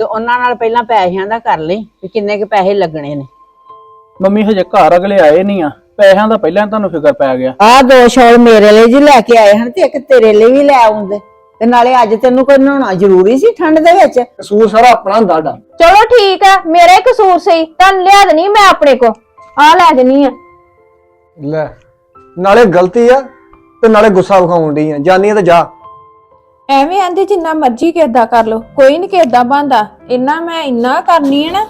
ਤੇ ਉਹਨਾਂ ਨਾਲ ਪਹਿਲਾਂ ਪੈਸਿਆਂ ਦਾ ਕਰ ਲਈ ਵੀ ਕਿੰਨੇ ਕੁ ਪੈਸੇ ਲੱਗਣੇ ਨੇ। ਮੰਮੀ ਹਜੇ ਘਰ ਅਗਲੇ ਆਏ ਨਹੀਂ ਆ। ਪੈਸਿਆਂ ਦਾ ਪਹਿਲਾਂ ਤੁਹਾਨੂੰ ਫਿਕਰ ਪੈ ਗਿਆ। ਆਹ ਦੋ ਸ਼ੌਲ ਮੇਰੇ ਲਈ ਜੀ ਲੈ ਕੇ ਆਏ ਹਨ ਤੇ ਇੱਕ ਤੇਰੇ ਲਈ ਵੀ ਲੈ ਆਉਂਦੇ। ਤੇ ਨਾਲੇ ਅੱਜ ਤੈਨੂੰ ਕੋਈ ਨਹਾਉਣਾ ਜ਼ਰੂਰੀ ਸੀ ਠੰਡ ਦੇ ਵਿੱਚ। ਕਸੂਰ ਸਾਰਾ ਆਪਣਾ ਹੁੰਦਾ ਸਾਡਾ। ਚਲੋ ਠੀਕ ਆ ਮੇਰਾ ਹੀ ਕਸੂਰ ਸੀ। ਤਾਂ ਲਿਆ ਦੇਣੀ ਮੈਂ ਆਪਣੇ ਕੋ ਆ ਲੈ ਦੇਣੀ ਆ। ਲੈ ਨਾਲੇ ਗਲਤੀ ਆ ਤੇ ਨਾਲੇ ਗੁੱਸਾ ਵਿਖਾਉਣ ਡਈ ਆ। ਜਾਨੀ ਆ ਤੇ ਜਾ। ਐਵੇਂ ਆਂਦੇ ਜਿੰਨਾ ਮਰਜ਼ੀ ਕਿਦਾਂ ਕਰ ਲੋ ਕੋਈ ਨਹੀਂ ਕਿਦਾਂ ਬੰਦਾ ਇੰਨਾ ਮੈਂ ਇੰਨਾ ਕਰਨੀ ਹੈ ਨਾ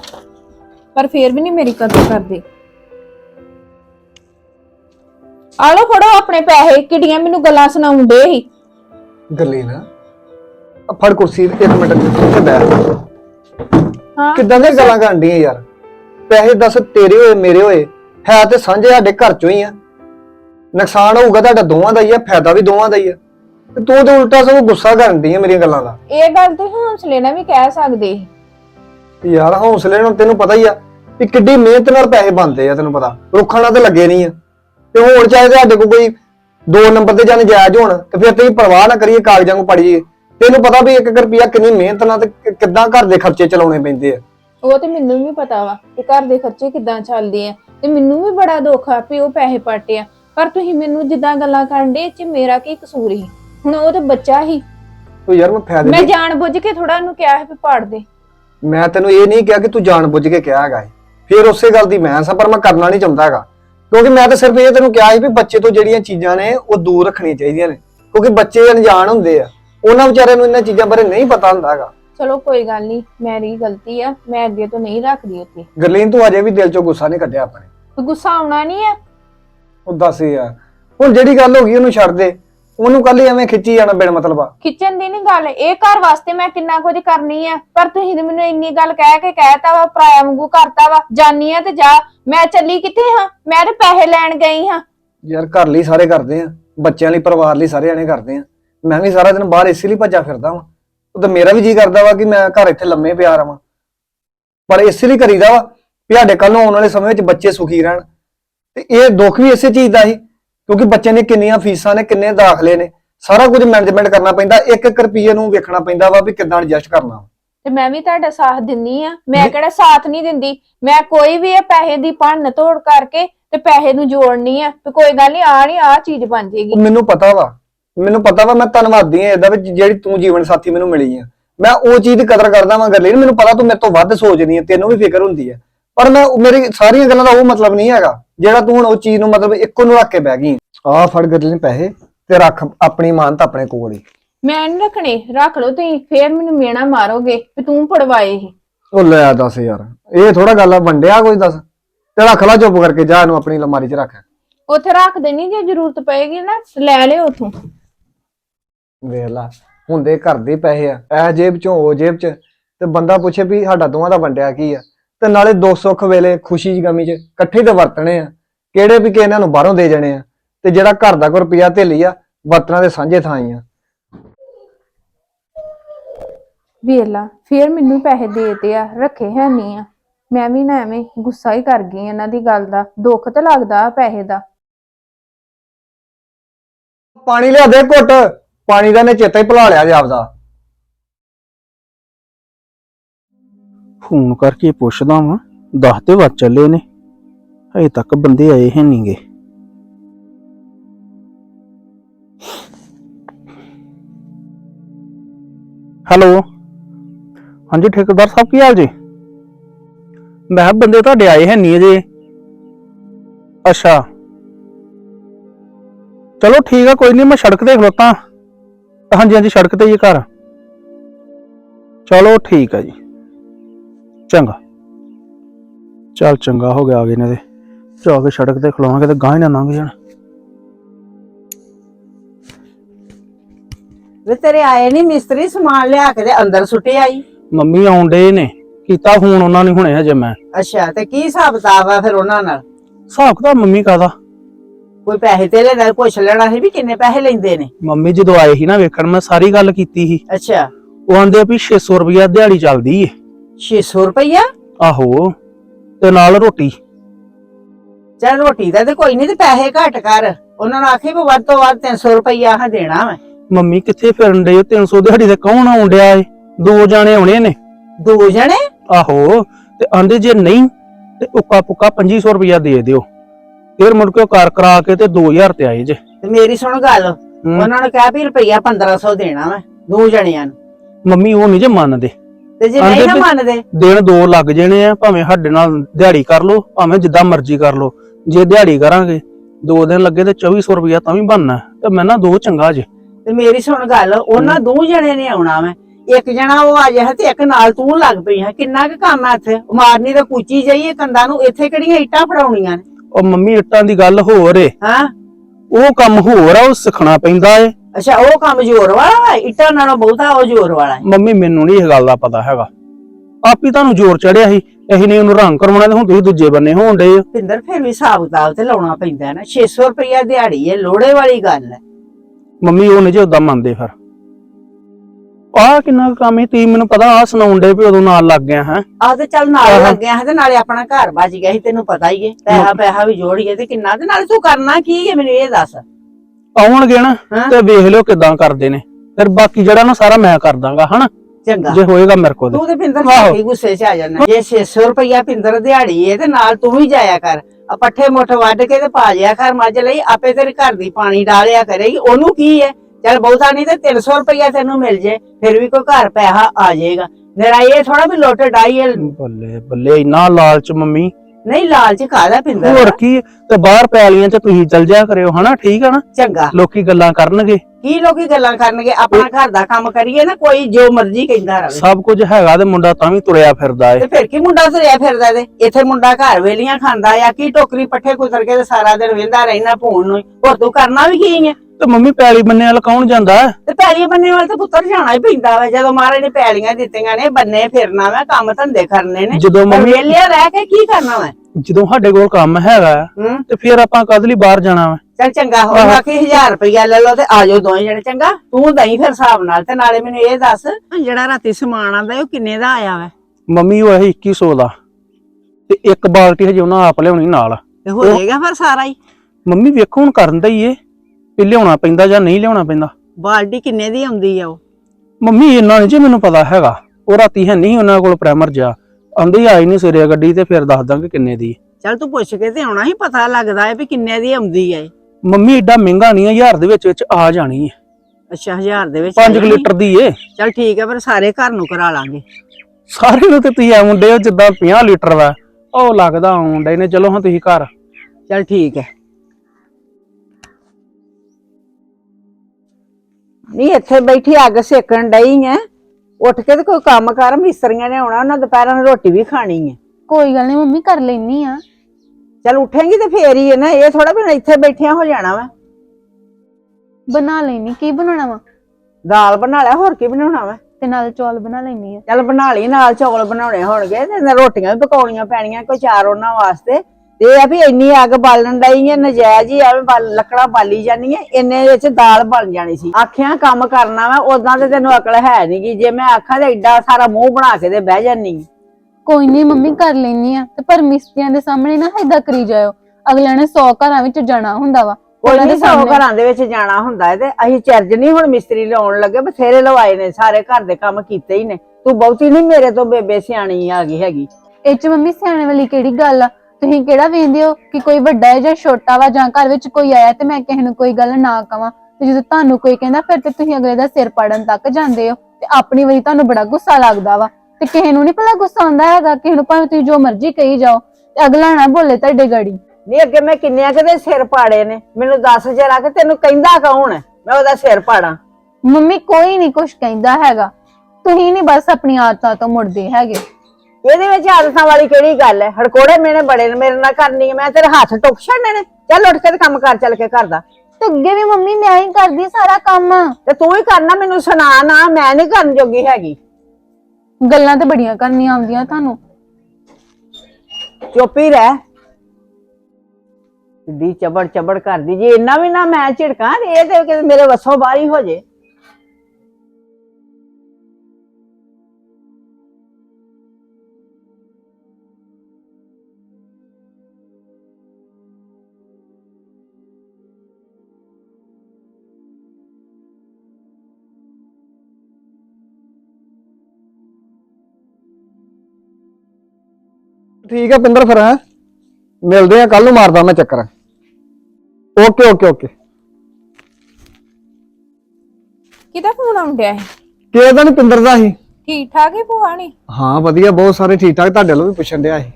ਪਰ ਫੇਰ ਵੀ ਨਹੀਂ ਮੇਰੀ ਕਦਰ ਕਰਦੇ। ਆ ਲੋ ਫੜੋ ਆਪਣੇ ਪੈਸੇ ਕਿੱਡੀਆਂ ਮੈਨੂੰ ਗੱਲਾਂ ਸੁਣਾਉਂਦੇ ਸੀ। ਗੱਲੀ ਨਾ ਆ ਫੜ ਕੁਰਸੀ ਇੱਕ ਮਿੰਟ ਇੱਥੇ ਬੈਠ। ਹਾਂ। ਕਿੱਦਾਂ ਦੀਆਂ ਗੱਲਾਂ ਕਰਨ ਡਈ ਆ ਯਾਰ? ਪੈਸੇ ਦੱਸ ਤੇਰੇ ਹੋਏ ਮੇਰੇ ਹੋਏ ਹੈ ਤੇ ਸਾਂਝੇ ਸਾਡੇ ਘਰ ਚੋਂ ਹੀ ਆ। ਨੁਕਸਾਨ ਹੋਊਗਾ ਤੁਹਾਡਾ ਦੋਵਾਂ ਦਾ ਹੀ ਆ ਫਾਇਦਾ ਵੀ ਦੋਵਾਂ ਦਾ ਹੀ ਆ। ਤੇ ਤੂੰ ਤੇ ਉਲਟਾ ਸਗੋਂ ਗੁੱਸਾ ਕਰਨ ਡਈ ਆ ਮੇਰੀਆਂ ਗੱਲਾਂ ਦਾ। ਇਹ ਗੱਲ ਤੇ ਹੌਸਲੇ ਨਾਲ ਵੀ ਕਹਿ ਸਕਦੇ ਸੀ। ਯਾਰ ਹੌਸਲੇ ਨਾਲ ਤੈਨੂੰ ਪਤਾ ਹੀ ਆ ਵੀ ਕਿੱਡੀ ਮਿਹਨਤ ਨਾਲ ਪੈਸੇ ਬਣਦੇ ਆ ਤੈਨੂੰ ਪਤਾ। ਰੁੱਖਾਂ ਨਾਲ ਤੇ ਲੱਗੇ ਨਹੀਂ ਆ। ਤੇ ਹੁਣ ਚਾਹੇ ਕੋਲ ਕੋਈ ਦੋ ਨੰਬਰ ਤੇ ਜਾਂ ਨਜਾਇਜ਼ ਹੋਣ ਤੇ ਫਿਰ ਤੇ ਪਰਵਾਹ ਨਾ ਕਰੀਏ ਕਾਗਜ਼ਾਂ ਨੂੰ ਪੜੀਏ ਤੈਨੂੰ ਪਤਾ ਵੀ 1 ਰੁਪਿਆ ਕਿੰਨੀ ਮਿਹਨਤ ਨਾਲ ਤੇ ਕਿ- ਕਿੱਦਾਂ ਘਰ ਦੇ ਖਰਚੇ ਚਲਾਉਣੇ ਪੈਂਦੇ ਆ। ਉਹ ਤੇ ਮੈਨੂੰ ਵੀ ਪਤਾ ਵਾ ਕਿ ਘਰ ਦੇ ਖਰਚੇ ਕਿਦਾਂ ਚੱਲਦੇ ਆ। ਤੇ ਮੈਨੂੰ ਵੀ ਬੜਾ ਦੁੱਖ ਆ ਵੀ ਉਹ ਪੈਸੇ ਪਾਟੇ ਆ। ਪਰ ਤੁਸੀਂ ਮੈਨੂੰ ਜਿੱਦਾਂ ਗੱਲਾਂ ਕਰਨ ਦੇ ਚ ਮੇਰਾ ਕੀ ਕਸੂਰ ਸੀ? ਹੁਣ ਉਹ ਤੇ ਬੱਚਾ ਹੀ। ਤੂੰ ਯਾਰ ਮੈਂ ਫਾਇਦੇ ਮੈਂ ਜਾਣ ਬੁੱਝ ਕੇ ਥੋੜਾ ਉਹਨੂੰ ਕਿਹਾ ਹੈ ਵੀ ਪਾੜ ਦੇ। ਮੈਂ ਤੈਨੂੰ ਇਹ ਨਹੀਂ ਕਿਹਾ ਕਿ ਤੂੰ ਜਾਣ ਬੁੱਝ ਕੇ ਕਿਹਾ ਹੈਗਾ ਏ। ਫਿਰ ਉਸੇ ਗੱਲ ਦੀ ਮੈਂ ਸਾਂ ਪਰ ਮੈਂ ਕਰਨਾ ਨਹੀਂ ਚਾਹੁੰਦਾ ਹੈਗਾ। ਕਿਉਂਕਿ ਮੈਂ ਤਾਂ ਸਿਰਫ ਇਹ ਤੈਨੂੰ ਕਿਹਾ ਸੀ ਵੀ ਬੱਚੇ ਤੋਂ ਜਿਹੜੀਆਂ ਚੀਜ਼ਾਂ ਨੇ ਉਹ ਦੂਰ ਰੱਖਣੀਆਂ ਚਾਹੀਦੀਆਂ ਨੇ। ਕਿਉਂਕਿ ਬੱਚੇ ਅਣਜਾਣ ਹੁੰਦੇ ਆ। ਉਹਨਾਂ ਵਿਚਾਰਿਆਂ ਨੂੰ ਇਹਨਾਂ ਚੀਜ਼ਾਂ ਬਾਰੇ ਨਹੀਂ ਪਤਾ ਹੁੰਦਾ ਹੈਗਾ। ਚਲੋ ਕੋਈ ਗੱਲ ਨਹੀਂ ਮੇਰੀ ਗਲਤੀ ਆ ਮੈਂ ਅੱਗੇ ਤੋਂ ਨਹੀਂ ਰੱਖਦੀ ਉੱਥੇ। ਗਰਲੀਨ ਤੂੰ ਅਜੇ ਵੀ ਦਿਲ ਚੋਂ ਗੁੱਸਾ ਨਹੀਂ ਕੱਢਿਆ ਆਪਣੇ। ਗੁੱਸਾ ਆਉਣਾ ਨਹੀਂ ਆ। ਉਹ ਦੱਸ ਯਾਰ। ਹੁਣ ਜਿਹੜੀ ਗੱਲ ਹੋ ਗਈ ਉਹਨੂੰ ਛੱਡ ਦੇ। ਉਹਨੂੰ ਕੱਲ ਐਵੇਂ ਖਿੱਚੀ ਜਾਣਾ ਬਿਨ ਮਤਲਬ। ਆ ਖਿੱਚਣ ਦੀ ਨਹੀਂ ਗੱਲ ਇਹ ਘਰ ਵਾਸਤੇ ਮੈਂ ਕਿੰਨਾ ਕੁਝ ਕਰਨੀ ਆ। ਪਰ ਤੁਸੀਂ ਤੇ ਮੈਨੂੰ ਇੰਨੀ ਗੱਲ ਕਹਿ ਕੇ ਕਹਿਤਾ ਵਾ ਪਰਾਇਆ ਵਾਂਗੂ ਕਰਤਾ ਵਾ ਜਾਨੀ ਆ ਤੇ ਜਾ। ਮੈਂ ਚੱਲੀ ਕਿੱਥੇ ਹਾਂ? ਮੈਂ ਤੇ ਪੈਸੇ ਲੈਣ ਗਈ ਹਾਂ। ਯਾਰ ਘਰ ਲਈ ਸਾਰੇ ਕਰਦੇ ਆ ਬੱਚਿਆਂ ਲਈ ਪਰਿਵਾਰ ਲਈ ਸਾਰੇ ਜਾਣੇ ਕਰਦੇ ਆ। ਮੈਂ ਵੀ ਸਾਰਾ ਦਿਨ ਬਾਹਰ ਇਸੇ ਲਈ ਭੱਜਾ ਫਿਰਦਾ ਵਾਂ। ਉਹ ਤਾਂ ਮੇਰਾ ਵੀ ਜੀ ਕਰਦਾ ਵਾ ਕਿ ਮੈਂ ਘਰ ਇੱਥੇ ਲੰਮੇ ਪਿਆ ਰਵਾਂ। ਪਰ ਇਸੇ ਲਈ ਕਰੀਦਾ ਵਾ ਵੀ ਸਾਡੇ ਕੱਲ ਨੂੰ ਆਉਣ ਵਾਲੇ ਸਮੇਂ ਵਿੱਚ ਬੱਚੇ ਸੁਖੀ ਰਹਿਣ। ਤੇ ਇਹ ਦੁੱਖ ਵੀ ਇਸੇ ਚੀਜ਼ ਦਾ ਹੀ ਕਿਉਂਕਿ ਬੱਚਿਆਂ ਦੀਆਂ ਕਿੰਨੀਆਂ ਫੀਸਾਂ ਨੇ ਕਿੰਨੇ ਦਾਖਲੇ ਨੇ ਸਾਰਾ ਕੁਝ ਮੈਨੇਜਮੈਂਟ ਕਰਨਾ ਪੈਂਦਾ ਇੱਕ ਇੱਕ ਰੁਪਈਏ ਨੂੰ ਵੇਖਣਾ ਪੈਂਦਾ ਵਾ ਵੀ ਕਿੱਦਾਂ ਐਡਜਸਟ ਕਰਨਾ ਤੇ ਮੈਂ ਵੀ ਤੁਹਾਡਾ ਸਾਥ ਦਿੰਨੀ ਆ। ਮੈਂ ਕਿਹੜਾ ਸਾਥ ਨਹੀਂ ਦਿੰਦੀ। ਮੈਂ ਕੋਈ ਵੀ ਇਹ ਪੈਸੇ ਦੀ ਭੰਨ ਤੋੜ ਕਰਕੇ ਤੇ ਪੈਸੇ ਨੂੰ ਜੋੜਨੀ ਆ ਤੇ ਕੋਈ ਗੱਲ ਨਹੀਂ ਆ ਨਹੀਂ ਆ ਚੀਜ਼ ਬਣ ਉਹ ਮੈਨੂੰ ਪਤਾ ਵਾ ਮੈਨੂੰ ਪਤਾ ਵਾ ਮੈਂ ਧੰਨਵਾਦੀ ਆ ਇਹਦਾ ਵਿੱਚ ਜਿਹੜੀ ਤੂੰ ਜੀਵਨ ਸਾਥੀ ਮੈਨੂੰ ਮਿਲੀ ਆ। ਮੈਂ ਉਹ ਚੀਜ਼ ਦੀ ਕਦਰ ਕਰਦਾ ਵਾਂ ਗੱਲੇ ਮੈਨੂੰ ਪਤਾ ਤੂੰ ਮੇਰੇ ਤੋਂ ਵੱਧ ਸੋਚਦੀ ਆ ਤੈਨੂੰ ਵੀ ਫਿਕਰ ਹੁੰਦੀ ਆ। ਪਰ ਮੈਂ ਮੇਰੀ ਸਾਰੀਆਂ ਗੱਲਾਂ ਦਾ ਉਹ ਮਤਲਬ ਨਹੀਂ ਹੈਗਾ। ਜਿਹੜਾ ਤੂੰ ਹੁਣ ਉਹ ਚੀਜ਼ ਨੂੰ ਮਤਲਬ ਇੱਕੋ ਨੂੰ ਰੱਖ ਕੇ ਬਹਿ ਗਈ। ਆਹ ਫੜ ਗੱਲੇ ਪੈਸੇ ਤੇ ਰੱਖ ਆਪਣੀ ਮਾਨਤਾ ਆਪਣੇ ਕੋਲ ਹੀ। ਮੈਂ ਨਹੀਂ ਰੱਖਣੇ ਰੱਖ ਲਓ ਤੁਸੀਂ ਫੇਰ ਮੈਨੂੰ ਮੇਣਾ ਮਾਰੋਗੇ ਵੀ ਤੂੰ ਪੜਵਾਏ ਸੀ। ਉਹ ਲੈ ਦੱਸ ਯਾਰ ਇਹ ਥੋੜਾ ਗੱਲ ਆ ਵੰਡਿਆ ਕੋਈ ਦੱਸ? ਤੇ ਰੱਖ ਲੈ ਚੁੱਪ ਕਰਕੇ ਜਾ ਇਹਨੂੰ ਆਪਣੀ ਅਲਮਾਰੀ 'ਚ ਰੱਖ। ਉੱਥੇ ਰੱਖ ਦੇਣੀ ਜੇ ਜ਼ਰੂਰਤ ਪਏਗੀ ਨਾ ਲੈ ਲਿਓ ਉਥੋਂ। ਵੇਖ ਲਾ ਹੁੰਦੇ ਘਰ ਦੇ ਪੈਸੇ ਆ ਇਹ ਜੇਬ ਚੋਂ ਉਹ ਜੇਬ 'ਚ ਤੇ ਬੰਦਾ ਪੁੱਛੇ ਵੀ ਸਾਡਾ ਦੋਵਾਂ ਦਾ ਵੰਡਿਆ ਕੀ ਆ? ਤੇ ਨਾਲੇ ਦੁੱਖ ਸੁੱਖ ਵੇਲੇ ਖੁਸ਼ੀ ਦੀ ਗਮੀ 'ਚ ਇਕੱਠੇ ਤੇ ਵਰਤਣੇ ਆ। ਕਿਹੜੇ ਵੀ ਕਿ ਇਹਨਾਂ ਨੂੰ ਬਾਹਰੋਂ ਦੇ ਜਾਣੇ ਆ ਤੇ ਜਿਹੜਾ ਘਰ ਦਾ ਕੋਈ ਰੁਪਿਆ ਥੇਲੀ ਆ ਵਰਤਣਾ ਦੇ ਸਾਂਝੇ ਥਾਂ ਹੀ ਆ। ਵੇਲਾ ਫੇਰ ਮੈਨੂੰ ਪੈਸੇ ਦੇਤੇ ਆ ਰੱਖੇ ਹੈ ਨਹੀਂ ਆ। ਮੈਂ ਵੀ ਨਾ ਐਵੇਂ ਗੁੱਸਾ ਹੀ ਕਰ ਗਈ ਇਹਨਾਂ ਦੀ ਗੱਲ ਦਾ। ਦੁੱਖ ਤਾਂ ਲੱਗਦਾ ਆ ਪੈਸੇ ਦਾ। ਪਾਣੀ ਲਿਆ ਦੇ ਘੁੱਟ ਪਾਣੀ ਦਾ ਨੇ ਚੇਤਾ ਹੀ ਭੁਲਾ ਲਿਆ ਜੀ ਆਪਦਾ। ਫੋਨ ਕਰਕੇ ਪੁੱਛਦਾ ਵਾਂ, ਦਸ ਤੇ ਵੱਜ ਚੱਲੇ ਨੇ, ਹਜੇ ਤੱਕ ਬੰਦੇ ਆਏ ਹੈ ਨਹੀਂਗੇ ਹੈਲੋ, ਹਾਂਜੀ ਠੇਕੇਦਾਰ ਸਾਹਿਬ, ਕੀ ਹਾਲ ਜੀ? ਮੈਂ ਕਿਹਾ ਬੰਦੇ ਤੁਹਾਡੇ ਆਏ ਹੈ ਨਹੀਂ ਅਜੇ। ਅੱਛਾ। ਚਲੋ ਠੀਕ ਆ, ਕੋਈ ਨਹੀਂ ਮੈਂ ਸੜਕ ਤੇ। ਖਲੋਤਾ ਹਾਂਜੀ ਹਾਂਜੀ, ਸੜਕ ਤੇ ਹੀ ਹੈ ਘਰ। ਚਲੋ ਠੀਕ ਆ ਜੀ। ਚੰਗਾ। ਚੱਲ ਚੰਗਾ ਹੋ ਗਿਆ ਆ ਗਏ ਨੇ ਤੇ। ਜਾ ਕੇ ਸੜਕ ਤੇ ਖਲੋਵਾਂਗੇ ਤੇ ਗਾਂ ਹੀ ਨਾ ਲੰਘ ਜਾਣ। ਵੇ ਤੇਰੇ ਆਏ ਨਹੀਂ ਮਿਸਤਰੀ ਸਮਾਨ ਲਿਆ ਕੇ ਤੇ ਅੰਦਰ ਸੁੱਟੇ ਆਈ। ਮੰਮੀ ਆਉਂਦੇ ਨੇ। ਕੀਤਾ ਫੋਨ ਉਹਨਾਂ ਨੇ ਹੁਣੇ ਹਜੇ ਮੈਂ। ਅੱਛਾ ਤੇ ਕੀ ਹਿਸਾਬ ਕਿਤਾਬ ਆ ਫਿਰ ਉਹਨਾਂ ਨਾਲ? ਹਿਸਾਬ ਕਿਤਾਬ ਮੰਮੀ ਕਾਦਾ ਕੋਈ ਪੈਸੇ ਤੇਰੇ ਨਾਲ ਪੁੱਛ ਲੈਣਾ ਸੀ ਵੀ ਕਿੰਨੇ ਪੈਸੇ ਲੈਂਦੇ ਨੇ? ਮੰਮੀ ਜਦੋਂ ਆਏ ਸੀ ਨਾ ਵੇਖਣ ਮੈਂ ਸਾਰੀ ਗੱਲ ਕੀਤੀ ਸੀ। ਅੱਛਾ। ਉਹ ਆਂਦੇ ਵੀ 600 ਰੁਪਇਆ ਦਿਹਾੜੀ ਚੱਲਦੀ ਏ। 600 ਰੁਪਈਆ? ਆਹੋ ਤੇ ਨਾਲ ਰੋਟੀ। ਚੱਲ ਰੋਟੀ ਦਾ ਤੇ ਕੋਈ ਨਹੀਂ ਤੇ ਪੈਸੇ ਘੱਟ ਕਰ। ਉਹਨਾਂ ਨੂੰ ਆਖੀ ਵੀ ਵੱਧ ਤੋਂ ਵੱਧ 300 ਰੁਪਈਆ ਹਾਂ ਦੇਣਾ ਮੈਂ ਮੰਮੀ ਕਿੱਥੇ ਫਿਰਨ ਦੇ 300 ਦਿਹਾੜੀ ਤੇ ਕੌਣ ਆਉਣ ਡਿਆ ਏ? ਦੋ ਜਾਣੇ ਆਉਣੇ ਨੇ। ਦੋ ਜਣੇ? ਆਹੋ ਤੇ ਆਂਦੇ ਜੇ ਨਹੀਂ ਤੇ ਉੱਕਾ ਪੁੱਕਾ 2500 ਰੁਪਇਆ ਦੇ ਦਿਓ। ਫਿਰ ਮੁੜ ਕੇ ਉਹ ਕਰ ਕਰਾ ਕੇ ਤੇ 2000 ਤੇ ਆਏ ਜੇ। ਤੇ ਮੇਰੀ ਸੁਣ ਗੱਲ। ਉਹਨਾਂ ਨੂੰ ਕਹਿ ਵੀ ਰੁਪਈਆ 1500 ਦੇਣਾ ਮੈਂ ਦੋ ਜਣਿਆਂ ਨੂੰ। ਮੰਮੀ ਉਹ ਨਹੀਂ ਜੇ ਮੰਨਦੇ। ਤੇ ਜੇ ਆਂਦੇ ਨਹੀਂ ਨਾ ਵੀ- ਮੰਨਦੇ? ਦਿਨ ਦੋ ਲੱਗ ਜਾਣੇ ਆ ਭਾਵੇਂ ਸਾਡੇ ਨਾਲ ਦਿਹਾੜੀ ਕਰ ਲਓ ਭਾਵੇਂ ਜਿੱਦਾਂ ਮਰਜ਼ੀ ਕਰ ਲਓ। ਜੇ ਦਿਹਾੜੀ ਕਰਾਂਗੇ ਦੋ ਦਿਨ ਲੱਗੇ ਤੇ 2400 ਰੁਪਇਆ ਤਾਂ ਵੀ ਬਣਨਾ ਤੇ ਮੈਂ ਨਾ ਦੋ ਚੰਗਾ ਜੇ। ਤੇ ਮੇਰੀ ਸੁਣ ਗੱਲ ਉਹਨਾਂ ਦੋ ਜਣੇ ਨੇ ਆਉਣਾ ਮੈਂ ਇੱਕ ਜਣਾ ਉਹ ਆ ਜਾਏ ਤੇ ਇੱਕ ਨਾਲ ਤੂੰ ਲੱਗ ਪਈ ਹੈ ਕਿੰਨਾ ਕੁ ਕੰਮ ਹੈ ਇੱਥੇ? ਮਾਰਨੀ ਤਾਂ ਕੂਚੀ ਜਾਈਏ ਕੰਦਾਂ ਨੂੰ। ਇੱਥੇ ਕਿਹੜੀਆਂ ਇੱਟਾਂ ਫੜਾਉਣੀਆਂ ਨੇ? ਉਹ ਮੰਮੀ ਇੱਟਾਂ ਦੀ ਗੱਲ ਹੋਰ ਏ। ਹਾਂ? ਉਹ ਕੰਮ ਹੋਰ ਆ ਉਹ ਸਿੱਖਣਾ ਪੈਂਦਾ ਏ। ਅੱਛਾ ਉਹ ਕੰਮ ਜ਼ੋਰ ਵਾਲਾ ਵਾ? ਇੱਟਾਂ ਨਾਲੋਂ ਬਹੁਤਾ ਉਹ ਜ਼ੋਰ ਵਾਲਾ ਹੈ ਮੰਮੀ ਮੈਨੂੰ ਨਹੀਂ ਇਹ ਗੱਲ ਦਾ ਪਤਾ ਹੈਗਾ। ਆਪੀ ਤੁਹਾਨੂੰ ਜ਼ੋਰ ਚੜਿਆ ਸੀ। ਅਸੀਂ ਨੇ ਉਹਨੂੰ ਰੰਗ ਕਰਵਾਉਣਾ ਤੇ ਹੁਣ ਤੁਸੀਂ ਦੂਜੇ ਬੰਨੇ ਹੋਣ ਡੇ ਪਿੰਦਰ ਫਿਰ ਵੀ ਹਿਸਾਬ ਕਿਤਾਬ ਤੇ ਲਾਉਣਾ ਪੈਂਦਾ ਹੈ ਨਾ 600 ਰੁਪਈਆ ਦਿਹਾੜੀ ਹੈ ਲੋੜੇ ਵਾਲੀ ਗੱਲ ਹੈ ਮੰਮੀ ਉਹ ਨਹੀਂ ਜੇ ਉਦਾਂ ਮੰਨਦੇ ਫਿਰ। ਆਹ ਕਿੰਨਾ ਕੁ ਕੰਮ ਹੀ ਤੀ ਮੈਨੂੰ ਪਤਾ ਆ ਸੁਣਾਉਣ ਡੇ ਵੀ ਉਦੋਂ ਨਾਲ ਲੱਗ ਗਿਆ ਹੈ? ਆਹ ਤੇ ਚੱਲ ਨਾਲ ਆਹਾ। ਲੱਗਿਆ ਹੈ ਤੇ ਨਾਲੇ ਆਪਣਾ ਘਰ ਬਚ ਗਿਆ ਸੀ ਤੈਨੂੰ ਪਤਾ ਹੀ ਹੈ। ਪੈਸਾ ਪੈਸਾ ਵੀ ਜੋੜੀਏ ਤੇ ਕਿੰਨਾ ਤੇ ਨਾਲੇ ਤੂੰ ਕਰਨਾ ਕੀ ਹੈ ਮੈਨੂੰ ਇਹ ਦੱਸ। ਆਉਣਗੇ ਨਾ। ਤੇ ਵੇਖ ਲਿਓ ਕਿਦਾਂ ਕਰਦੇ ਨੇ। ਫਿਰ ਬਾਕੀ ਜਿਹੜਾ ਨਾ ਸਾਰਾ ਮੈਂ ਕਰ ਦਾਂਗਾ ਹਨਾ? ਚੰਗਾ। ਜੇ ਹੋਏਗਾ ਮੇਰੇ ਕੋਲ ਤੇ। ਤੂੰ ਪਿੰਦਰ। ਕਾਫੀ ਗੁੱਸੇ 'ਚ ਆ ਜਾਣਾ ਜੇ 600 ਰੁਪਈਆ ਪਿੰਦਰ ਦਿਹਾੜੀ ਏ ਤੇ ਨਾਲ ਤੂੰ ਵੀ ਜਾਇਆ ਕਰ। ਆ ਪੱਠੇ ਮੁੱਠ ਵੱਢ ਕੇ ਤੇ ਪਾ ਜਿਆ ਕਰ ਮੱਝ ਲਈ। ਆਪੇ ਤੇਰੇ ਘਰ ਦੀ ਪਾਣੀ ਡਾਲਿਆ ਕਰੇਗੀ। ਉਹਨੂੰ ਕੀ ਹੈ ਚੱਲ ਬਹੁਤਾ ਨਹੀਂ ਤੇ 300 ਰੁਪਈਆ ਤੈਨੂੰ ਮਿਲ ਜੇ ਫਿਰ ਵੀ ਕੋਈ ਘਰ ਪੈਸਾ ਆ ਜਾਏਗਾ। ਮੇਰਾ ਇਹ ਥੋੜਾ ਵੀ ਲੁੱਟ ਡਾਈ। ਬੱਲੇ ਬੱਲੇ ਇੰਨਾ ਲਾਲਚ ਮੰਮੀ। ਨਹੀਂ ਲਾਲਚ ਕਾਹਦਾ ਪਿੰਦਰ? ਹੋਰ ਕੀ ਤੇ ਬਾਹਰ ਪੈਲੀਆਂ ਚ ਤੁਸੀਂ ਚਲ ਜਾਇਆ ਕਰਿਓ ਹਨਾ? ਠੀਕ ਆ ਨਾ? ਚੰਗਾ। ਲੋਕੀ ਗੱਲਾਂ ਕਰਨਗੇ। ਕੀ ਲੋਕੀ ਗੱਲਾਂ ਕਰਨਗੇ? ਆਪਣਾ ਘਰ ਦਾ ਕੰਮ ਕਰੀਏ ਨਾ ਕੋਈ ਜੋ ਮਰਜ਼ੀ ਕਹਿੰਦਾ ਰਵੇ। ਸਭ ਕੁਝ ਹੈਗਾ ਤੇ ਮੁੰਡਾ ਤਾਂ ਵੀ ਤੁਰਿਆ ਫਿਰਦਾ ਏ। ਤੇ ਫਿਰ ਕੀ ਮੁੰਡਾ ਤੁਰਿਆ ਫਿਰਦਾ ਤੇ? ਇੱਥੇ ਮੁੰਡਾ ਘਰ ਵੇਲੀਆਂ ਖਾਂਦਾ ਆ ਕੀ ਟੋਕਰੀ ਪੱਠੇ ਕੁਤਰ ਕੇ ਤੇ ਸਾਰਾ ਦਿਨ ਵੇਂਦਾ ਰਹਿਣਾ ਭੂਣ ਨੂੰ। ਹੋਰ ਤੂੰ ਕਰਨਾ ਵੀ ਕੀ ਹੈ ਤੇ ਮੰਮੀ ਪੈਲੀ ਬੰਨੇ ਵਾਲ ਕੌਣ ਜਾਂਦਾ? ਹੈ? ਤੇ ਪੈਲੀਆਂ ਬੰਨੇ ਵਾਲ ਤਾਂ ਪੁੱਤਰ ਜਾਣਾ ਹੀ ਪੈਂਦਾ ਵਾ ਜਦੋਂ ਮਹਾਰਾਜ ਨੇ ਪੈਲੀਆਂ ਦਿੱਤੀਆਂ ਨੇ ਬੰਨੇ ਫਿਰਨਾ ਵਾ ਕੰਮ ਧੰਦੇ ਕਰਨੇ ਨੇ। ਜਦੋਂ ਮੰਮੀ ਵੇਲਿਆ ਰਹਿ ਕੇ ਕੀ ਕਰਨਾ ਵਾ? ਜਦੋਂ ਸਾਡੇ ਕੋਲ ਕੰਮ ਹੈਗਾ ਹੂੰ। ਤੇ ਫਿਰ ਆਪਾਂ ਕਦ ਲਈ ਬਾਹਰ ਜਾਣਾ ਵਾ? ਚੱਲ ਚੰਗਾ ਹੋ ਨਾ ਕਿ 1000 ਰੁਪਇਆ ਲੈ ਲਓ ਤੇ ਆ ਜਾਓ ਦੋਵੇਂ ਜਣੇ ਚੰਗਾ? ਤੂੰ ਦਈ ਫਿਰ ਹਿਸਾਬ ਨਾਲ ਤੇ ਨਾਲੇ ਮੈਨੂੰ ਇਹ ਦੱਸ। ਜਿਹੜਾ ਰਾਤੀ ਸਮਾਨ ਆਂਦਾ ਉਹ ਕਿੰਨੇ ਦਾ ਆਇਆ ਵਾ? ਮੰਮੀ ਉਹ ਇਹ 2100 ਦਾ। ਤੇ ਇੱਕ ਬਾਲਟੀ ਹਜੇ ਉਹਨਾਂ ਆਪ ਲਿਆਉਣੀ ਨਾਲ। ਤੇ ਹੋ ਜਾਏਗਾ ਫਿਰ ਸਾਰਾ ਹੀ? ਮੰਮੀ ਵੇਖੋ ਹੁਣ ਕਰਨ ਦਾ ਹੀ ਏ ਵੀ ਲਿਆਉਣਾ ਪੈਂਦਾ ਜਾਂ ਨਹੀਂ ਲਿਆਉਣਾ ਪੈਂਦਾ? ਬਾਲਟੀ ਕਿੰਨੇ ਦੀ ਆਉਂਦੀ ਆ ਉਹ? ਮੰਮੀ ਇੰਨਾ ਨਹੀਂ ਜੇ ਮੈਨੂੰ ਪਤਾ ਹੈਗਾ। ਉਹ ਰਾਤੀ ਹੈ ਨਹੀਂ ਉਹਨਾਂ ਕੋਲ ਪ੍ਰਾਈਮਰ ਜਾ ਆਂਦੀ ਆਈ ਨਹੀਂ ਸਿਰਿਆ ਗੱਡੀ ਤੇ ਫਿਰ ਦੱਸ ਦਾਂਗੇ ਕਿੰਨੇ ਦੀ। ਚੱਲ ਤੂੰ ਪੁੱਛ ਕੇ ਤੇ ਆਉਣਾ ਹੀ ਪਤਾ ਲੱਗਦਾ ਹੈ ਵੀ ਕਿੰਨੇ ਦੀ ਆਉਂਦੀ ਹੈ ਮੰਮੀ ਏਡਾ ਮਹਿੰਗਾ ਨਹੀਂ ਹਜ਼ਾਰ ਦੇ ਵਿੱਚ ਵਿੱਚ ਆ ਜਾਣੀ ਏ ਅੱਛਾ 1000 ਦੇ ਵਿੱਚ 5 ਆਈ। ਲੀਟਰ ਦੀ ਏ। ਚੱਲ ਠੀਕ ਹੈ ਫਿਰ ਸਾਰੇ ਘਰ ਨੂੰ ਕਰਾ ਲਾਂਗੇ। ਸਾਰੇ ਨੂੰ ਤੇ ਤੁਸੀਂ ਐ ਮੁੰਡੇ ਹੋ ਜਿੱਦਾਂ 50 ਲੀਟਰ ਵਾ। ਉਹ ਲੱਗਦਾ ਆਉਂਦੇ ਨੇ। ਚਲੋ ਹਾਂ ਤੁਸੀਂ ਘਰ। ਚੱਲ ਠੀਕ ਹੈ। ਨਹੀਂ ਇੱਥੇ ਬੈਠੀ ਅੱਗ ਸੇਕਣ ਡਈ ਐ। ਉੱਠ ਕੇ ਤੇ ਕੋਈ ਕੰਮ ਕਰ ਮਿਸਤਰੀਆਂ ਨੇ ਆਉਣਾ ਉਹਨਾਂ ਦੁਪਹਿਰਾਂ ਨੂੰ ਰੋਟੀ ਵੀ ਖਾਣੀ ਹੈ ਕੋਈ ਗੱਲ ਨਹੀਂ ਮੰਮੀ ਕਰ ਲੈਣੀ ਆ। ਚੱਲ ਉੱਠੇਂਗੀ ਤੇ ਫੇਰ ਹੀ ਹੈ ਨਾ ਇਹ ਥੋੜਾ ਵੀ ਇੱਥੇ ਬੈਠਿਆਂ ਹੋ ਜਾਣਾ ਵਾ। ਬਣਾ ਲੈਣੀ ਕੀ ਬਣਾਉਣਾ ਵਾ? ਦਾਲ ਬਣਾ ਲਿਆ ਹੋਰ ਕੀ ਬਣਾਉਣਾ ਵਾ? ਤੇ ਨਾਲ ਚੌਲ ਬਣਾ ਲੈਣੀ ਆ। ਚੱਲ ਬਣਾ ਲਈ ਨਾਲ ਚੌਲ ਬਣਾਉਣੇ ਹੋਣਗੇ ਤੇ ਨਾਲ ਰੋਟੀਆਂ ਵੀ ਪਕਾਉਣੀਆਂ ਪੈਣੀਆਂ ਕੋਈ ਚਾਰ ਉਹਨਾਂ ਵਾਸਤੇ। ਇਹ ਆ ਵੀ ਇੰਨੀ ਅੱਗ ਬਾਲਣ ਡਈ ਹੈ ਨਜਾਇਜ਼ ਹੀ ਐਵੇਂ ਬਾਲ- ਲੱਕੜਾਂ ਬਾਲੀ ਜਾਂਦੀਆਂ ਇੰਨੇ ਵਿੱਚ ਦਾਲ ਬਣ ਜਾਣੀ ਸੀ। ਆਖਿਆ ਕੰਮ ਕਰਨਾ ਵਾ ਉਦਾਂ ਤੇ ਤੈਨੂੰ ਅਕਲ ਹੈ ਨੀ ਗੀ ਜੇ ਮੈਂ ਆਖਾਂ ਤੇ ਐਡਾ ਸਾਰਾ ਮੂੰਹ ਬਣਾ ਕੇ ਤੇ ਬਹਿ ਜਾਨੀ ਆਂ। ਕੋਈ ਨਹੀਂ ਮੰਮੀ ਕਰ ਲੈਣੀ ਆ ਤੇ ਪਰ ਮਿਸਤਰੀਆਂ ਦੇ ਸਾਹਮਣੇ ਨਾ ਏਦਾਂ ਕਰੀ ਜਾਇਓ। ਅਗਲਿਆਂ ਨੇ 100 ਘਰਾਂ ਵਿੱਚ ਜਾਣਾ ਹੁੰਦਾ ਵਾ। ਕੋਈ ਉਹਨਾਂ ਦੇ ਨਹੀਂ ਸੌ ਸਾਹਮਣੇ। ਘਰਾਂ ਦੇ ਵਿੱਚ ਜਾਣਾ ਹੁੰਦਾ ਹੈ ਤੇ ਅਸੀਂ ਚਰਜ ਨਹੀਂ ਹੁਣ ਮਿਸਤਰੀ ਲਾਉਣ ਲੱਗੇ ਬਥੇਰੇ ਲਵਾਏ ਨੇ ਸਾਰੇ ਘਰ ਦੇ ਕੰਮ ਕੀਤੇ ਹੀ ਨੇ। ਤੂੰ ਬਹੁਤੀ ਨਹੀਂ ਮੇਰੇ ਤੋਂ ਬੇਬੇ ਸਿਆਣੀ ਆ ਗਈ ਹੈਗੀ। ਇਹ ਚ ਮੰਮੀ ਸਿਆਣੇ ਵਾਲੀ ਕਿਹੜੀ ਗੱਲ ਆ? ਤੁਸੀਂ ਕਿਹੜਾ ਵੇਂਦੇ ਹੋ ਕਿ ਕੋਈ ਵੱਡਾ ਹੈ ਜਾਂ ਛੋਟਾ ਵਾ ਜਾਂ ਘਰ ਵਿੱਚ ਕੋਈ ਆਇਆ ਤੇ ਮੈਂ ਕਿਸੇ ਨੂੰ ਕੋਈ ਗੱਲ ਨਾ ਕਵਾਂ? ਤੇ ਜਦੋਂ ਤੁਹਾਨੂੰ ਕੋਈ ਕਹਿੰਦਾ ਫਿਰ ਤੇ ਤੁਸੀਂ ਅਗਲੇ ਦਾ ਸਿਰ ਪਾੜਨ ਤੱਕ ਜਾਂਦੇ ਹੋ ਤੇ ਆਪਣੀ ਵਾਰੀ ਤੁਹਾਨੂੰ ਬੜਾ ਗੁੱਸਾ ਲੱਗਦਾ ਵਾ। ਤੇ ਕਿਸੇ ਨੂੰ ਨਹੀਂ ਭਲਾ ਗੁੱਸਾ ਆਉਂਦਾ ਹੈਗਾ ਕਿਸੇ ਨੂੰ ਭਾਵੇਂ ਤੁਸੀਂ ਜੋ ਮਰਜ਼ੀ ਕਹੀ ਜਾਓ ਤੇ ਅਗਲਾ ਨਾ ਬੋਲੇ ਤੁਹਾਡੇ ਗਾੜੀ। ਨਹੀਂ ਅੱਗੇ ਮੈਂ ਕਿੰਨਿਆਂ ਕਦੇ ਸਿਰ ਪਾੜੇ ਨੇ? ਮੈਨੂੰ ਦੱਸ ਜਰਾ ਕਿ ਤੈਨੂੰ ਕਹਿੰਦਾ ਕੌਣ ਹੈ? ਮੈਂ ਉਹਦਾ ਸਿਰ ਪਾੜਾਂ। ਮੰਮੀ ਕੋਈ ਨਹੀਂ ਕੁਝ ਕਹਿੰਦਾ ਹੈਗਾ। ਤੁਸੀਂ ਨਹੀਂ ਬਸ ਆਪਣੀ ਆਦਤਾਂ ਤੋਂ ਮੁੜਦੇ ਹੈਗੇ। ਇਹਦੇ ਵਿੱਚ ਆਦਤਾਂ ਵਾਲੀ ਕਿਹੜੀ ਗੱਲ ਹੈ? ਹੜਕੋੜੇ ਮੈਨੇ ਬੜੇ ਨੇ ਮੇਰੇ ਨਾਲ ਕਰਨੀ ਹੈ। ਮੈਂ ਤੇਰੇ ਹੱਥ ਟੁੱਕ ਛੱਡਣੇ ਨੇ। ਚੱਲ ਉੱਠ ਕੇ ਤੇ ਕੰਮ ਕਰ ਚੱਲ ਕੇ ਕਰਦਾ ਤੇ ਅੱਗੇ ਵੀ ਮੰਮੀ ਮੈਂ ਹੀ ਕਰਦੀ ਸਾਰਾ ਕੰਮ। ਤੇ ਤੂੰ ਹੀ ਕਰਨਾ ਮੈਨੂੰ ਸੁਣਾ ਨਾ ਮੈਂ ਨਹੀਂ ਕਰਨ ਜੋਗੀ ਹੈਗੀ। ਗੱਲਾਂ ਤੇ ਬੜੀਆਂ ਕਰਨੀਆਂ ਆਉਂਦੀਆਂ ਤੁਹਾਨੂੰ। ਚੁੱਪ ਹੀ ਰਹਿ। ਸਿੱਧੀ ਚਬੜ ਚਬੜ ਕਰਦੀ। ਜੀ ਇੰਨਾ ਵੀ ਨਾ ਮੈਂ ਝਿੜਕਾਂ ਇਹ ਤੇ ਮੇਰੇ ਵੱਸੋਂ ਬਾਹਰ ਹੀ ਹੋ ਜੇ। ਠੀਕ ਆ ਪਿੰਦਰ ਫਿਰ ਹੈ? ਮਿਲਦੇ ਆ ਕੱਲ ਨੂੰ ਮਾਰਦਾ ਮੈਂ ਚੱਕਰ। Okay okay okay. ਕਿਹਦਾ ਫੋਨ ਆਉਂਦਿਆ ਹੈ ਕਿਹਦਾ ਦਾ ਨਹੀਂ ਪਿੰਦਰ ਦਾ ਸੀ। ਠੀਕ ਠਾਕ ਹੈ ਭੂਆ ਨੀ? ਹਾਂ ਵਧੀਆ ਬਹੁਤ ਸਾਰੇ ਠੀਕ ਠਾਕ ਤੁਹਾਡੇ ਵੱਲੋਂ ਵੀ ਪੁੱਛਣ ਡਿਆ ਸੀ।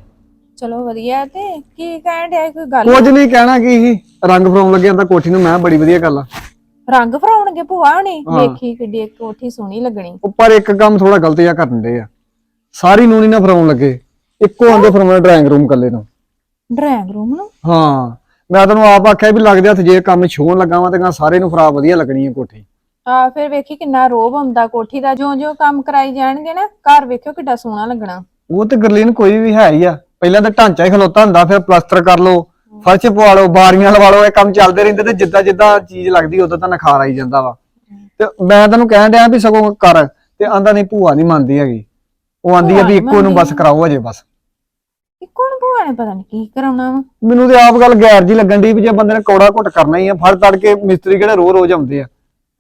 ਚਲੋ ਵਧੀਆ ਤੇ ਕੀ ਕਹਿਣ ਡਿਆ ਕੋਈ ਗੱਲ? ਕੁਝ ਨਹੀਂ ਕਹਿਣਾ ਕੀ ਸੀ? ਰੰਗ ਫਰਾਉਣ ਲੱਗੇ ਤਾਂ ਕੋਠੀ ਨੂੰ ਮੈਂ ਬੜੀ ਵਧੀਆ ਗੱਲ ਆ। ਰੰਗ ਫਰਾਉਣਗੇ ਭੂਆ ਨੇ ਹਾਂ। ਵੇਖੀ ਕਿੱਡੀ ਇੱਕ ਕੋਠੀ ਸੋਹਣੀ ਲੱਗਣੀ। ਉੱਪਰ ਇੱਕ ਕੰਮ ਥੋੜਾ ਗਲਤ ਜਿਹਾ ਕਰਨ ਦੇ ਆ। ਸਾਰੀ ਨੂੰ ਨਹੀਂ ਨਾ ਫਰਾਉਣ ਲੱਗੇ। ਇੱਕੋ ਆਂਦੇ ਫਰਾਉਣਾ ਡਰਾਇੰਗ ਰੂਮ ਕੱਲੇ ਨੂੰ। ਡਰਾਇੰਗ ਰੂਮ ਨੂੰ? ਹਾਂ ਮੈਂ ਤੈਨੂੰ ਆਪ ਆਖਿਆ ਵੀ ਲੱਗਦੇ ਹੱਥ ਜੇ ਕੰਮ ਛੋਣ ਲੱਗਾ ਤੇ ਗਾ ਸਾਰੇ ਨੂੰ ਫਰਾ ਵਧੀਆ ਲੱਗਣੀ ਹੈ ਕੋਠੀ। ਆ ਫਿਰ ਵੇਖੀ ਕਿੰਨਾ ਰੋਬ ਆਉਂਦਾ ਕੋਠੀ ਦਾ ਜਿਉਂ ਜਿਉਂ ਕੰਮ ਕਰਾਈ ਜਾਣਗੇ ਨਾ ਘਰ ਵੇਖਿਓ ਕਿੱਡਾ ਸੋਹਣਾ ਲੱਗਣਾ। ਉਹ ਤੇ ਗਰਲੀਨ ਕੋਈ ਵੀ ਹੈ ਹੀ ਆ। ਪਹਿਲਾਂ ਤਾਂ ਢਾਂਚਾ ਹੀ ਖਲੋਤਾ ਹੁੰਦਾ ਫਿਰ ਪਲਾਸਟਰ ਕਰ ਲਓ ਫਰਸ਼ ਪਵਾ ਲਓ ਬਾਰੀਆਂ ਲਵਾ ਲਓ ਇਹ ਕੰਮ ਚੱਲਦੇ ਰਹਿੰਦੇ ਤੇ ਜਿੱਦਾਂ ਜਿੱਦਾਂ ਚੀਜ਼ ਲੱਗਦੀ ਉਦੋਂ ਤਾਂ ਨਖਾਰ ਆਈ ਜਾਂਦਾ ਵਾ। ਤੇ ਮੈਂ ਤੈਨੂੰ ਕਹਿਣ ਡਿਆ ਵੀ ਸਗੋਂ ਕਰ ਤੇ ਆਂਦਾ ਨਹੀਂ ਭੂਆ ਨਹੀਂ ਮੰਨਦੀ ਹੈਗੀ। ਉਹ ਆਂਦੀ ਆ ਵੀ ਇੱਕੋ ਨੂੰ ਬਸ। ਕਰਾਓ ਅਜੇ ਬਸ। ਇੱਕੋ ਨੂੰ ਭੂਆ ਨੇ ਪਤਾ ਨਹੀਂ ਕੀ ਕਰਾਉਣਾ ਵਾ। ਮੈਨੂੰ ਤੇ ਆਪ ਗੱਲ ਗੈਰ ਜੀ ਲੱਗਣ ਦੀ ਵੀ ਜੇ ਬੰਦੇ ਨੇ ਕੌੜਾ ਘੁੱਟ ਕਰਨਾ ਹੀ ਆ ਫੜ ਤੜ ਕੇ ਮਿਸਤਰੀ ਕਿਹੜੇ ਰੋ ਰੋਜ਼ ਆਉਂਦੇ ਆ।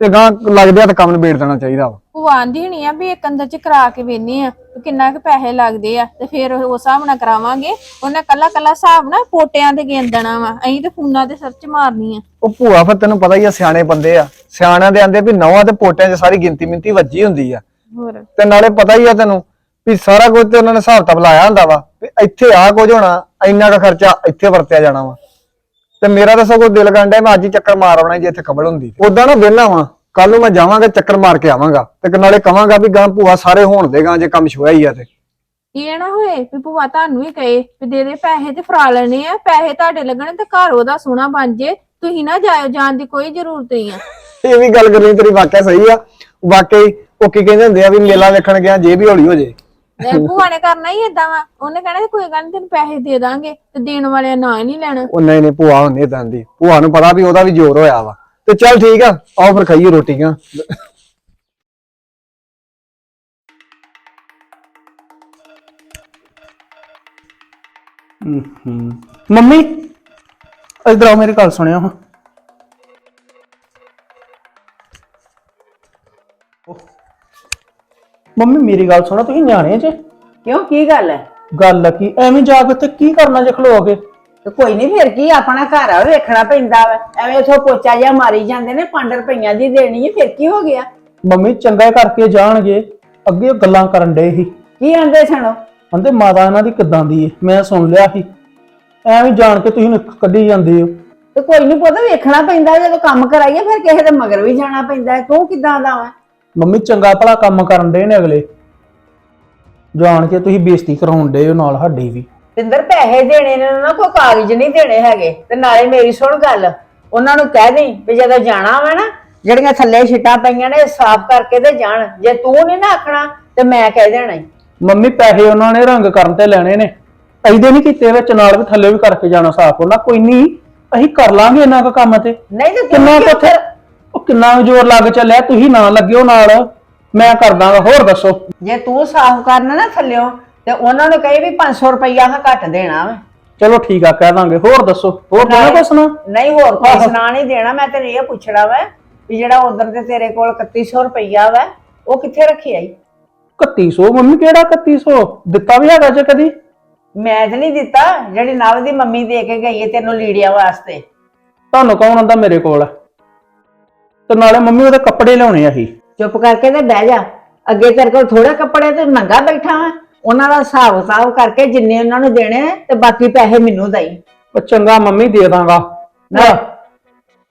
ਤੇ ਗਾਂ ਲੱਗਦੇ ਆ ਤਾਂ ਕੰਮ ਨਿਬੇੜ ਦੇਣਾ ਚਾਹੀਦਾ ਵਾ। ਭੂਆ ਆਂਦੀ ਹਣੀ ਆ ਵੀ ਇੱਕ ਅੰਦਰ ਚ ਕਰਾ ਕੇ ਵੇਨੇ ਆ ਵੀ ਕਿੰਨਾ ਕੁ ਪੈਸੇ ਲੱਗਦੇ ਆ ਤੇ ਫਿਰ ਉਸ ਹਿਸਾਬ ਨਾਲ ਕਰਾਵਾਂਗੇ। ਉਹਨੇ ਕੱਲਾ ਕੱਲਾ ਹਿਸਾਬ ਨਾ ਪੋਟਿਆਂ ਤੇ ਗੇਂਦਣਾ ਵਾ ਅਸੀਂ ਤੇ ਫੋਨਾਂ ਤੇ ਸਰਚ ਮਾਰਨੀ ਆ। ਉਹ ਭੂਆ ਫਿਰ ਤੈਨੂੰ ਪਤਾ ਹੀ ਆ ਸਿਆਣੇ ਬੰਦੇ ਆ। ਸਿਆਣਿਆਂ ਦੇ ਆਂਦੇ ਵੀ ਨੌਵਾਂ ਤੇ ਪੋਟਿਆਂ 'ਚ ਸਾਰੀ ਗਿਣਤੀ ਮਿੰਤੀ ਵੱਜੀ ਹੁੰਦੀ ਆ। ਹੋਰ। ਤੇ ਨਾਲੇ ਪਤਾ ਹੀ ਆ ਤੈਨੂੰ ਵੀ ਸਾਰਾ ਕੁਝ ਤੇ ਉਹਨਾਂ ਨੇ ਹਿਸਾਬ ਤਾਂ ਲਾਇਆ ਹੁੰਦਾ ਵਾ ਵੀ ਇੱਥੇ ਆ ਕੁਝ ਹੋਣਾ ਇੰਨਾ ਕੁ ਖਰਚਾ ਇੱਥੇ ਵਰਤਿਆ ਜਾਣਾ ਵਾ। ਤੇ ਮੇਰਾ ਤਾਂ ਸਗੋਂ ਦਿਲ ਗੰਡਾ ਮੈਂ ਅੱਜ ਹੀ ਚੱਕਰ ਮਾਰ ਆਉਣਾ ਜੇ ਇੱਥੇ ਖਬਰ ਹੁੰਦੀ ਉਦਾਂ ਨਾ ਵਿਹਲਾ ਵਾਂ ਕੱਲ ਨੂੰ ਮੈਂ ਜਾਵਾਂਗਾ ਚੱਕਰ ਮਾਰ ਕੇ ਆਵਾਂਗਾ। ਤੇ ਨਾਲੇ ਕਵਾਂਗਾ ਵੀ ਗਾਂ ਭੂਆ ਸਾਰੇ ਹੋਣ ਦੇਗਾ ਜੇ ਕੰਮ ਛੋਇਆ ਹੀ ਆ ਤੇ। ਇਹ ਨਾ ਹੋਏ ਵੀ ਭੂਆ ਤੁਹਾਨੂੰ ਹੀ ਕਹੇ ਵੀ ਦੇ ਦੇ ਪੈਸੇ ਤੇ ਫਰਾ ਲੈਣੇ ਆ ਪੈਸੇ ਤੁਹਾਡੇ ਲੱਗਣੇ ਤੇ ਘਰ ਉਹਦਾ ਸੋਹਣਾ ਬਣ ਜੇ ਤੁਸੀਂ ਨਾ ਜਾਇਓ ਜਾਣ ਦੀ ਕੋਈ ਜ਼ਰੂਰਤ ਨਹੀਂ ਆ। ਇਹ ਵੀ ਗੱਲ ਕਰਨੀ ਤੇਰੀ ਵਾਕਿਆ ਸਹੀ ਆ। ਵਾਕਈ ਉਹ ਕੀ ਕਹਿੰਦੇ ਹੁੰਦੇ ਆ ਵੀ ਮੇਲਾ ਵੇਖਣ ਗਿਆ ਜੇ ਵੀ ਹੌਲੀ ਹੋ ਜੇ। ਤੇ ਭੂਆ ਨੇ ਕਰਨਾ ਹੀ ਏਦਾਂ ਵਾ। ਉਹਨੇ ਕਹਿਣਾ ਸੀ, ਕੋਈ ਗੱਲ ਨੀ ਤੈਨੂੰ ਪੈਸੇ ਦੇ ਦਾਂਗੇ ਤੇ ਦੇਣ ਵਾਲਿਆਂ ਨਾਂ ਹੀ ਨਹੀਂ ਲੈਣਾ। ਉਹ ਨਹੀਂ ਨਹੀਂ ਭੂਆ ਹੁੰਦੀ ਏਦਾਂ ਦੀ ਭੂਆ ਨੂੰ ਪਤਾ ਵੀ ਉਹਦਾ ਵੀ ਜ਼ੋਰ ਹੋਇਆ ਵਾ। ਤੇ ਚੱਲ ਠੀਕ ਆ ਆਓ ਫਿਰ ਖਾਈਏ ਰੋਟੀਆਂ। ਹੂੰ ਮੰਮੀ ਇਧਰ ਆਓ ਮੇਰੀ ਗੱਲ ਸੁਣਿਓ ਹਾਂ ਮੰਮੀ ਮੇਰੀ ਗੱਲ ਸੁਣੋ ਤੁਸੀਂ ਨਿਆਣੇ ਜੇ। ਕਿਉਂ ਕੀ ਗੱਲ ਹੈ ਗੱਲ ਕੀ ਐਵੇਂ ਜਾ ਕੇ ਉੱਥੇ ਕੀ ਕਰਨਾ ਜੇ ਖਲੋ ਕੇ ਤੇ ਕੋਈ ਨਹੀਂ ਫਿਰ ਕੀ ਆਪਣਾ ਘਰ ਆ ਵੇਖਣਾ ਪੈਂਦਾ ਵਾ। ਐਵੇਂ ਉਥੋਂ ਪੋਚਾ ਜਿਹਾ ਮਾਰੀ ਜਾਂਦੇ ਨੇ 5 ਰੁਪਈਆਂ ਦੀ ਦੇਣੀ ਹੈ ਫਿਰ ਕੀ ਹੋ ਗਿਆ? ਮੰਮੀ ਚੰਗਾ ਕਰਕੇ ਜਾਣਗੇ। ਅੱਗੇ ਉਹ ਗੱਲਾਂ ਕਰਨ ਡੇ ਸੀ। ਕੀ ਆਂਦੇ ਸਣੋ ਕਹਿੰਦੇ ਮਾਤਾ ਇਹਨਾਂ ਦੀ ਕਿੱਦਾਂ ਦੀ ਏ? ਮੈਂ ਸੁਣ ਲਿਆ ਸੀ। ਐਵੇਂ ਜਾਣ ਕੇ ਤੁਸੀਂ ਨੁੱਕ ਕੱਢੀ ਜਾਂਦੇ ਹੋ। ਤੇ ਕੋਈ ਨਹੀਂ ਪਤਾ ਵੇਖਣਾ ਪੈਂਦਾ ਜਦੋਂ ਕੰਮ ਕਰਾਈਏ ਫਿਰ ਕਿਸੇ ਦੇ ਮਗਰ ਵੀ ਜਾਣਾ ਪੈਂਦਾ। ਹੈ। ਤੂੰ ਕਿਦਾਂ ਦਾ ਵਾ? ਮੰਮੀ ਚੰਗਾ ਭਲਾ ਕੰਮ ਕਰਨ ਡੇ ਨੇ ਅਗਲੇ। ਜਾਣ ਕੇ ਤੁਸੀਂ ਬੇਇੱਜ਼ਤੀ ਕਰਾਉਣ ਡੇ ਹੋ ਨਾਲ ਸਾਡੀ ਵੀ। ਪਿੰਦਰ ਪੈਸੇ ਦੇਣੇ ਨੇ ਨਾ ਕੋਈ ਕਾਗਜ਼ ਨਹੀਂ ਦੇਣੇ ਹੈਗੇ। ਤੇ ਨਾਲੇ ਮੇਰੀ ਸੁਣ ਗੱਲ ਉਹਨਾਂ ਨੂੰ ਕਹਿ ਦੇਈ ਵੀ ਜਦੋਂ ਜਾਣਾ ਵਾ ਨਾ ਜਿਹੜੀਆਂ ਥੱਲੇ ਛਿੱਟਾਂ ਪਈਆਂ ਨੇ ਸਾਫ਼ ਕਰਕੇ ਤੇ ਜਾਣ। ਜੇ ਤੂੰ ਨਹੀਂ ਨਾ ਆਖਣਾ ਤੇ ਮੈਂ ਕਹਿ ਦੇਣਾ ਈ। ਮੰਮੀ ਪੈਸੇ ਉਹਨਾਂ ਨੇ ਰੰਗ ਕਰਨ ਤੇ ਲੈਣੇ ਨੇ। ਐਦੇ ਨਹੀਂ ਕੀਤੇ ਵਿੱਚ ਨਾਲ ਵੀ ਥੱਲੇ ਵੀ ਕਰਕੇ ਜਾਣਾ ਸਾਫ਼। ਉਹਨਾਂ ਕੋਈ ਨਹੀਂ ਅਸੀਂ ਕਰ ਲਾਂਗੇ ਇਹਨਾਂ ਦਾ ਕੰਮ ਤੇ। ਨਹੀਂ ਤੇ ਤੂੰ ਕਿੰਨਾ ਕੁ ਉੱਥੇ ਉਹ ਕਿੰਨਾ ਜ਼ੋਰ ਲੱਗ ਚੱਲਿਆ ਤੁਸੀਂ ਨਾ ਲੱਗਿਓ ਨਾਲ। ਮੈਂ ਕਰ ਦਾਂਗਾ ਹੋਰ ਦੱਸੋ। ਜੇ ਤੂੰ ਸਾਫ਼ ਕਰਨਾ ਨਾ ਥੱਲਿਓ ਤੇ ਉਹਨਾਂ ਨੂੰ ਕਹੇ ਵੀ 500 ਰੁਪਈਆ ਹਾਂ ਘੱਟ ਦੇਣਾ ਵਾ। ਚਲੋ ਠੀਕ ਆ ਕਹਿ ਦਾਂਗੇ। ਹੋਰ ਦੱਸੋ ਹੋਰ ਕਿਹਨਾਂ ਕੁਛ ਨਾ? ਨਹੀਂ ਹੋਰ ਕੋਈ ਆਹੋ। ਸੁਣਾ ਨਹੀਂ ਦੇਣਾ ਮੈਂ ਤੈਨੂੰ ਇਹ ਪੁੱਛਣਾ ਵਾ ਵੀ ਜਿਹੜਾ ਉਧਰ ਤੇ ਤੇਰੇ ਕੋਲ 3100 ਰੁਪਈਆ ਵਾ ਉਹ ਕਿੱਥੇ ਰੱਖਿਆ ਈ 3100 ਮੰਮੀ ਕਿਹੜਾ 3100 ਦਿੱਤਾ ਵੀ ਹੈਗਾ ਜੇ ਕਦੀ? ਮੈਂ ਤੇ ਨਹੀਂ ਦਿੱਤਾ ਜਿਹੜੀ ਨਵ ਦੀ ਮੰਮੀ ਦੇ ਕੇ ਗਈ ਤੈਨੂੰ ਲੀੜਿਆਂ ਵਾਸਤੇ। ਤੁਹਾਨੂੰ ਕੌਣ ਆਂਦਾ ਮੇਰੇ ਕੋਲ? ਤੇ ਨਾਲੇ ਮੰਮੀ ਉਹਦੇ ਕੱਪੜੇ ਲਿਆਉਣੇ ਆ ਹੀ ਚੁੱਪ ਕਰਕੇ ਤੇ ਬਹਿ ਜਾ। ਅੱਗੇ ਤੇਰੇ ਕੋਲ ਥੋੜੇ ਕੱਪੜੇ ਤੇ ਨੰਗਾ ਬੈਠਾ ਵਾ। ਉਹਨਾਂ ਦਾ ਹਿਸਾਬ ਕਿਤਾਬ ਕਰਕੇ ਜਿੰਨੇ ਉਹਨਾਂ ਨੂੰ ਦੇਣੇ ਤੇ ਬਾਕੀ ਪੈਸੇ ਮੈਨੂੰ ਦਈ। ਉਹ ਚੰਗਾ ਮੰਮੀ ਦੇ ਦਾਂਗਾ। ਨਾ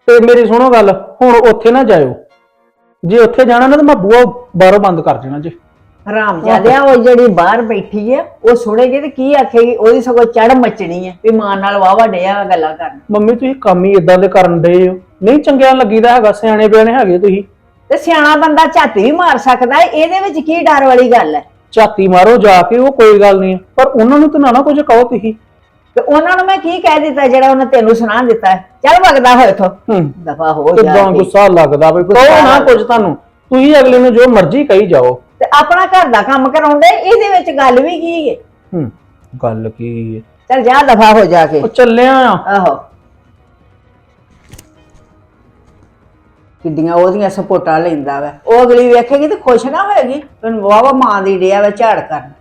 ਤੇ ਮੇਰੀ ਸੁਣੋ ਗੱਲ ਹੁਣ ਉੱਥੇ ਨਾ ਜਾਇਓ। ਜੇ ਉੱਥੇ ਜਾਣਾ ਨਾ ਤਾਂ ਮੈਂ ਬੂਹਾ ਬਾਹਰੋਂ ਬੰਦ ਕਰ ਦੇਣਾ ਜੀ। ਹਰਾਮ ਜਾਦਿਆ ਉਹ ਜਿਹੜੀ ਬਾਹਰ ਬੈਠੀ ਹੈ ਉਹ ਸੁਣੇਗੀ ਤੇ ਕੀ ਆਖੇਗੀ? ਉਹਦੀ ਸਗੋਂ ਚੜ ਮਚਣੀ ਹੈ ਵੀ ਮਾਂ ਨਾਲ ਵਾਵਾ ਡਿਆ ਗੱਲਾਂ ਕਰਨ। ਮੰਮੀ ਤੁਸੀਂ ਕੰਮ ਹੀ ਇਦਾਂ ਦੇ ਕਰਨ ਦੇ ਹੋ। ਨਹੀਂ ਚੰਗਿਆ ਲੱਗੀਦਾ ਹੈਗਾ ਸਿਆਣੇ ਬਿਆਣੇ ਹੈਗੇ ਤੁਸੀਂ। ਤੇ ਸਿਆਣਾ ਬੰਦਾ ਝੱਟ ਵੀ ਮਾਰ ਸਕਦਾ ਹੈ ਇਹਦੇ ਵਿੱਚ ਕੀ ਡਰ ਵਾਲੀ ਗੱਲ ਹੈ ਝਾਤੀ ਮਾਰੋ ਜਾ ਕੇ ਉਹ ਕੋਈ ਗੱਲ ਨਹੀਂ। ਪਰ ਉਹਨਾਂ ਨੂੰ ਤਾਂ ਨਾ ਨਾ ਕੁਝ ਕਹੋ ਤੁਸੀਂ। ਤੇ ਉਹਨਾਂ ਨੂੰ ਮੈਂ ਕੀ ਕਹਿ ਦਿੱਤਾ ਜਿਹੜਾ ਉਹਨੇ ਤੈਨੂੰ ਸੁਣਾ ਦਿੱਤਾ ਹੈ? ਚੱਲ ਵਗਦਾ ਹੋਏ ਇਥੋਂ। ਹੂੰ। ਦਫਾ ਹੋ ਜਾ ਕਿਦਾਂ। ਗੁੱਸਾ ਲੱਗਦਾ ਵੀ ਕਹੋ ਨਾ ਕੁਝ ਤੁਹਾਨੂੰ। ਤੁਸੀਂ ਅਗਲੇ ਨੂੰ ਜੋ ਮਰਜ਼ੀ ਕਹੀ ਜਾਓ। ਤੇ ਆਪਣਾ ਘਰ ਦਾ ਕੰਮ ਕਰਾਉਂਦੇ ਇਹਦੇ ਵਿੱਚ ਗੱਲ ਵੀ ਕੀ ਹੈ? ਹੂੰ ਗੱਲ ਕੀ ਹੈ? ਚੱਲ ਜਾ ਦਫਾ ਹੋ ਜਾ ਕੇ। ਉਹ ਚੱਲਿਆ ਆ। ਆਹੋ। ਕਿੱਡੀਆਂ ਉਹਦੀਆਂ ਸਪੋਰਟਾਂ ਲੈਂਦਾ ਵਾ। ਉਹ ਅਗਲੀ ਵੇਖੇਗੀ ਤੇ ਖੁਸ਼ ਨਾ ਹੋਏਗੀ ਤੈਨੂੰ ਵਾਵਾ ਮਾਂ ਦੀ ਡਿਆ ਵਾ ਝਾੜ ਕਰਨ।